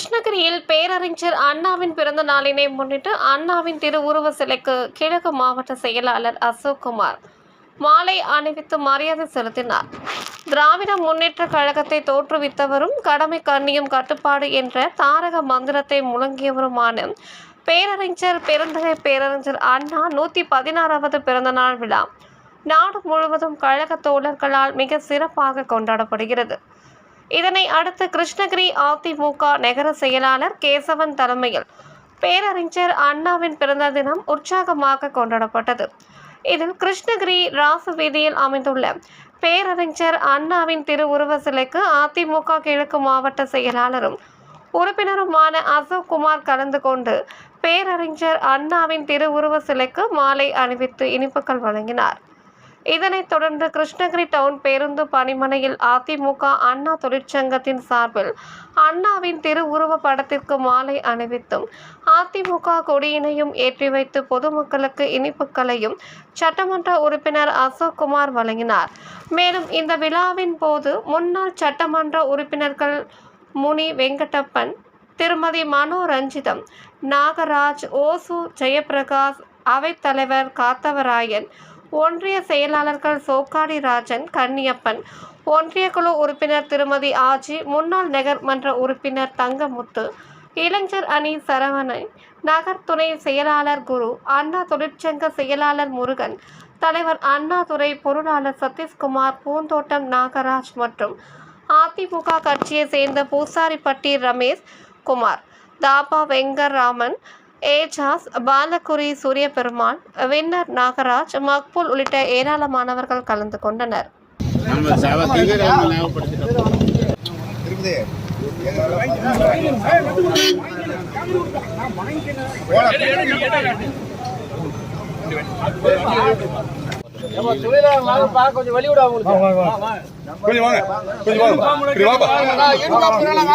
கிருஷ்ணகிரியில் பேரறிஞர் அண்ணாவின் பிறந்த நாளினை முன்னிட்டு அண்ணாவின் திருவுருவ சிலைக்கு கிழக்கு மாவட்ட செயலாளர் அசோக் குமார் மாலை அணிவித்து மரியாதை செலுத்தினார். திராவிட முன்னேற்ற கழகத்தை தோற்றுவித்தவரும் கடமை கண்ணியம் கட்டுப்பாடு என்ற தாரக மந்திரத்தை முழங்கியவருமான பேரறிஞர் பெருந்தகை பேரறிஞர் அண்ணா நூற்றி பதினாறாவது பிறந்தநாள் விழா நாடு முழுவதும் கழக தோழர்களால் மிக சிறப்பாக கொண்டாடப்படுகிறது. இதனை அடுத்து கிருஷ்ணகிரி அதிமுக நகர செயலாளர் கேசவன் தலைமையில் பேரறிஞர் அண்ணாவின் பிறந்த தினம் உற்சாகமாக கொண்டாடப்பட்டது. இதில் கிருஷ்ணகிரி ராசு வீதியில் அமைந்துள்ள பேரறிஞர் அண்ணாவின் திருவுருவ சிலைக்கு அதிமுக கிழக்கு மாவட்ட செயலாளரும் உறுப்பினருமான அசோக் குமார் கலந்து கொண்டு பேரறிஞர் அண்ணாவின் திருவுருவ சிலைக்கு மாலை அணிவித்து இனிப்புகள் வழங்கினார். இதனைத் தொடர்ந்து கிருஷ்ணகிரி டவுன் பேருந்து பணிமனையில் அதிமுக அண்ணா தொழிற்சங்கத்தின் சார்பில் அண்ணாவின் திருவுருவ படத்திற்கு மாலை அணிவித்தும் அதிமுக கொடியினையும் ஏற்றி வைத்து பொதுமக்களுக்கு இனிப்புகளையும் சட்டமன்ற உறுப்பினர் அசோக் குமார் வழங்கினார். மேலும் இந்த விழாவின் போது முன்னாள் சட்டமன்ற உறுப்பினர்கள் முனி வெங்கடப்பன் திருமதி மனோ ரஞ்சிதம் நாகராஜ் ஓசு ஜெயபிரகாஷ் அவைத்தலைவர் காத்தவராயன் ஒன்றிய செயலாளர்கள் சோக்காடி ராஜன் கன்னியப்பன். ஒன்றிய குழு உறுப்பினர் திருமதி ஆஜி முன்னாள் நகர்மன்ற உறுப்பினர் தங்கமுத்து இளைஞர் அணி சரவணன் நகர் துணை செயலாளர் குரு அண்ணா தொழிற்சங்க செயலாளர் முருகன் தலைவர் அண்ணாதுரை பொருளாளர் சதீஷ்குமார் பூந்தோட்டம் நாகராஜ் மற்றும் அதிமுக கட்சியை சேர்ந்த பூசாரிப்பட்டி ரமேஷ் குமார் தாபா வெங்கராமன் ஏஜாஸ் பாலகுரி சூரியபெருமாள் வின்னர் நாகராஜ் மக்பூல் உள்ளிட்ட ஏராளமானவர்கள் கலந்து கொண்டனர். கொஞ்சம் வழி